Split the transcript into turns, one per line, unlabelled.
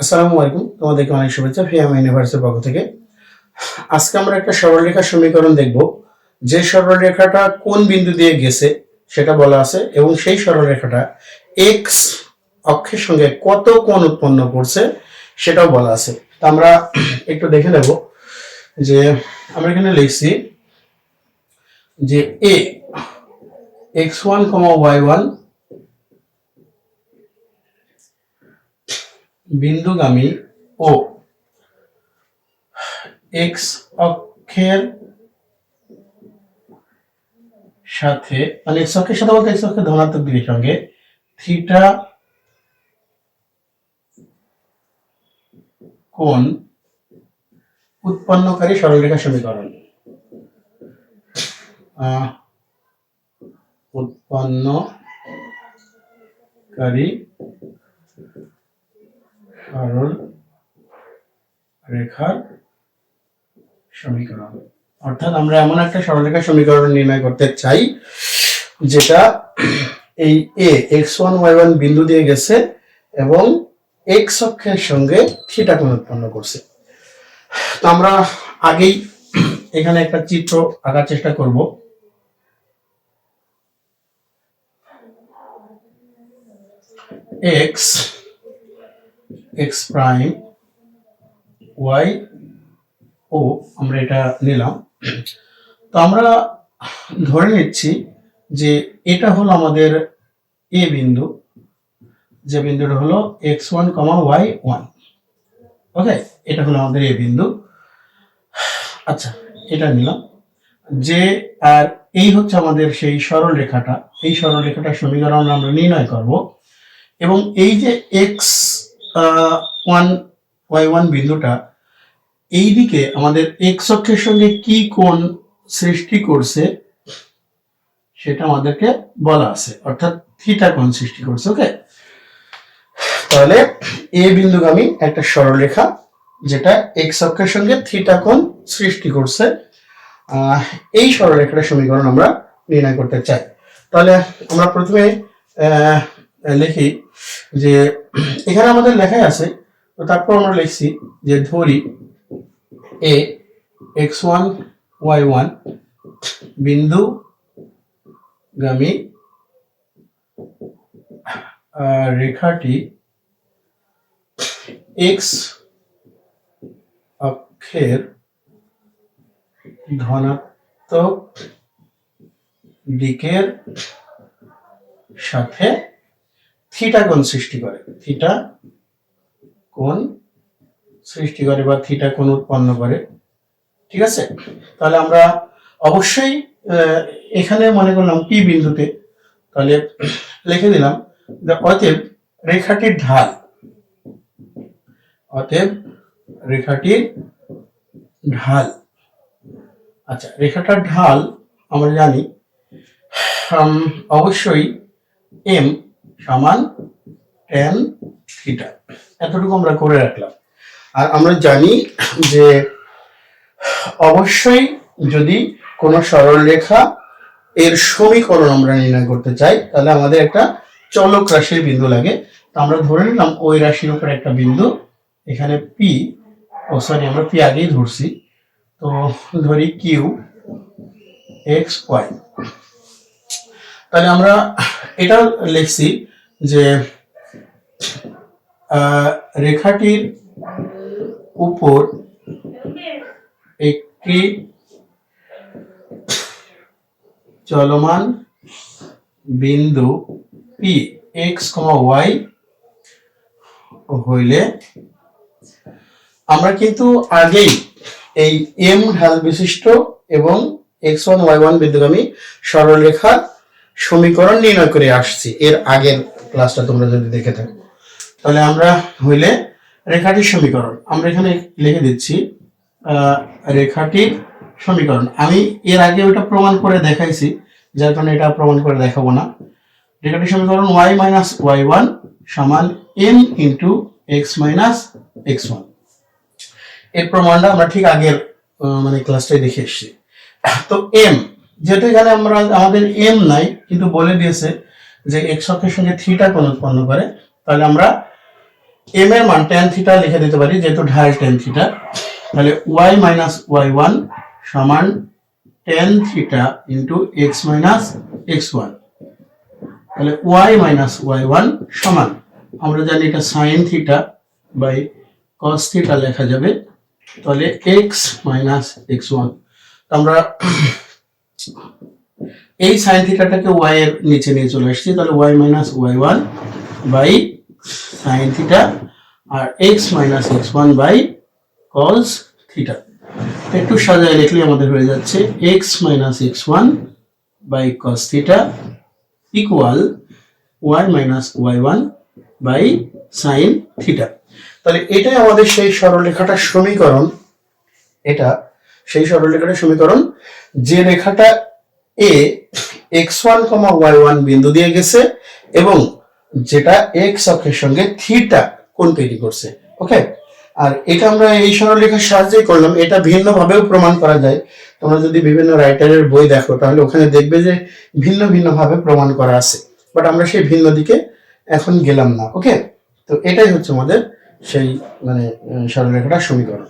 আসসালামু আলাইকুম। তোমাদেরকে অনেক শুভেচ্ছা ফিয়াম ইউনিভার্সিটির পক্ষ থেকে। আজকে আমরা একটা সরলরেখার সমীকরণ দেখব। যে সরলরেখাটা কোন বিন্দু দিয়ে গেছে সেটা বলা আছে এবং সেই সরলরেখাটা এক্স অক্ষের সঙ্গে কত কোণ উৎপন্ন করছে সেটাও বলা আছে। তা আমরা একটু দেখে নেব যে আমরা এখানে লিখছি যে এ x one comma y one বিন্দুগামী ও এক্স অক্ষের সাথে মানে এক্স অক্ষের সাথে বলতে এক্স অক্ষের ধনাত্মক দিকের সঙ্গে, থিটা কোণ উৎপন্নকারী সরলরেখা সমীকরণ। উৎপন্নকারী সরল রেখার সমীকরণ। অর্থাৎ আমরা এমন একটা সরলরেখা সমীকরণ নির্ণয় করতে চাই, যেটা এই A X one Y one বিন্দু দিয়ে গেছে এবং এক্স অক্ষের সঙ্গে থিটা কোণ উৎপন্ন করছে। তো আমরা আগেই এখানে একটা চিত্র আঁকার চেষ্টা করব। এক্স এক্স প্রাইম ওয়াই ও, আমরা এটা নিলাম। তো আমরা ধরে নিচ্ছি যে এটা হলো আমাদের এ বিন্দু, যে বিন্দুটা হলো X one comma Y one okay এটা হলো আমাদের এ বিন্দু। আচ্ছা এটা নিলাম। যে, আর এই হচ্ছে আমাদের সেই সরল রেখাটা এই সরল রেখাটার সমীকরণ আমরা নির্ণয় করব। এবং এই যে এক্স ওয়ান ওয়াই ওয়ান বিন্দুটা এই দিকে আমাদের এক্স অক্ষের সঙ্গে কি কোণ সৃষ্টি করছে, সেটা আমাদেরকে বলা আছে। অর্থাৎ থিটা কোণ সৃষ্টি করছে ওকে তাহলে এ বিন্দুগামী একটা সরলরেখা, যেটা এক্স অক্ষের সঙ্গে থিটা কোণ সৃষ্টি করছে। এই সরলরেখাটার সমীকরণ আমরা নির্ণয় করতে চাই। তাহলে আমরা প্রথমে লিখি যে, এখানে আমাদের লেখাই আছে, তো তারপর আমরা লিখছি যে ধরি A, X one, Y one বিন্দু গামী রেখাটি এক্স অক্ষের ধনাত্মক দিকের সাথে থিটা কোণ সৃষ্টি করে? থিটা কোণ সৃষ্টি করে বা থিটা কোণ উৎপন্ন করে। ঠিক আছে? তাহলে আমরা অবশ্যই এখানে মনে করলাম পি বিন্দুতে। তাহলে লিখে দিলাম অতএব রেখাটির ঢাল, অতএব রেখাটির ঢাল। আচ্ছা রেখাটার ঢাল আমরা জানি অবশ্যই এম সমান টেন থিটা এতটুকু আমরা করে রাখলাম। আর আমরা জানি যে অবশ্যই যদি কোনো সরল রেখা এর সমীকরণ আমরা নির্ণয় করতে চাই, তাহলে আমাদের একটা চলক রাশির বিন্দু লাগে। তো আমরা ধরে নিলাম ওই রাশির উপর একটা বিন্দু, এখানে পি ও সরি আমরা পি আগেই ধরছি। তো ধরি কিউ এক্স ওয়াই তাহলে আমরা এটাও লিখছি যে রেখাটির উপর একটি চলমান বিন্দু পি এক্স কমা ওয়াই হইলে আমরা কিন্তু আগেই এই এম ঢাল বিশিষ্ট এবং এক্স ওয়ান ওয়াই ওয়ান বিন্দুগামী সরলরেখার সমীকরণ নির্ণয় করে আসছি। এর আগের ক্লাসটা তোমরা যদি দেখে থাকো। তাহলে আমরা হইলে রেখাটির সমীকরণ। আমরা এখানে লিখে দিচ্ছি রেখাটির সমীকরণ। আমি এর আগে ওটা প্রমাণ করে দেখাইছি, যার কারণে এটা প্রমাণ করে দেখাবো না। রেখাটির সমীকরণ ওয়াই মাইনাস ওয়াই ওয়ান সমান M into X minus X ওয়ানের প্রমাণটা আমরা ঠিক আগের মানে ক্লাসটাই দেখে এসেছি। তো এম যেহেতু এখানে আমরা আমাদের এম নাই, কিন্তু বলে দিয়েছে যে এক্স অক্ষের সঙ্গে থিটা কোণ উৎপন্ন করে, তাহলে আমরা এম এর মান টেন থিটা লিখে দিতে পারি, যেহেতু ঢাল টেন থিটা তাহলে ওয়াই মাইনাস ওয়াই ওয়ান সমান tan theta into X minus X one তাহলে ওয়াই মাইনাস ওয়াই ওয়ান সমান, আমরা জানি এটা sine theta by cos theta লেখা যাবে, তাহলে এক্স মাইনাস এক্স ওয়ান আমরা এই সাইন থিটাটাকে ওয়াই এর নিচে নিয়ে চলে আসছি তাহলে Y minus Y one by sine theta R X minus X one by cos theta একটু সাজায় লিখলে আমাদের হয়ে যাচ্ছে X minus X one by cos theta equal Y minus Y one by sine theta তাহলে এটাই আমাদের সেই সরলরেখাটার সমীকরণ, এটা সেই সরলরেখাটার সমীকরণ। যে রেখাটা A X one comma Y one বিন্দু দিয়ে গেছে এবং যেটা এক্স অক্ষের সঙ্গে থিটা কোণ তৈরি করছে ওকে আর এটা আমরা এই সরলরেখার সাহায্যেই করলাম, এটা ভিন্ন ভাবেও প্রমাণ করা যায়। তোমরা যদি বিভিন্ন রাইটারের বই দেখো, তাহলে ওখানে দেখবে যে ভিন্ন ভিন্ন ভাবে প্রমাণ করা আছে। বাট আমরা সেই ভিন্ন দিকে এখন গেলাম না ওকে তো এটাই হচ্ছে আমাদের সেই মানে সরলরেখাটার সমীকরণ।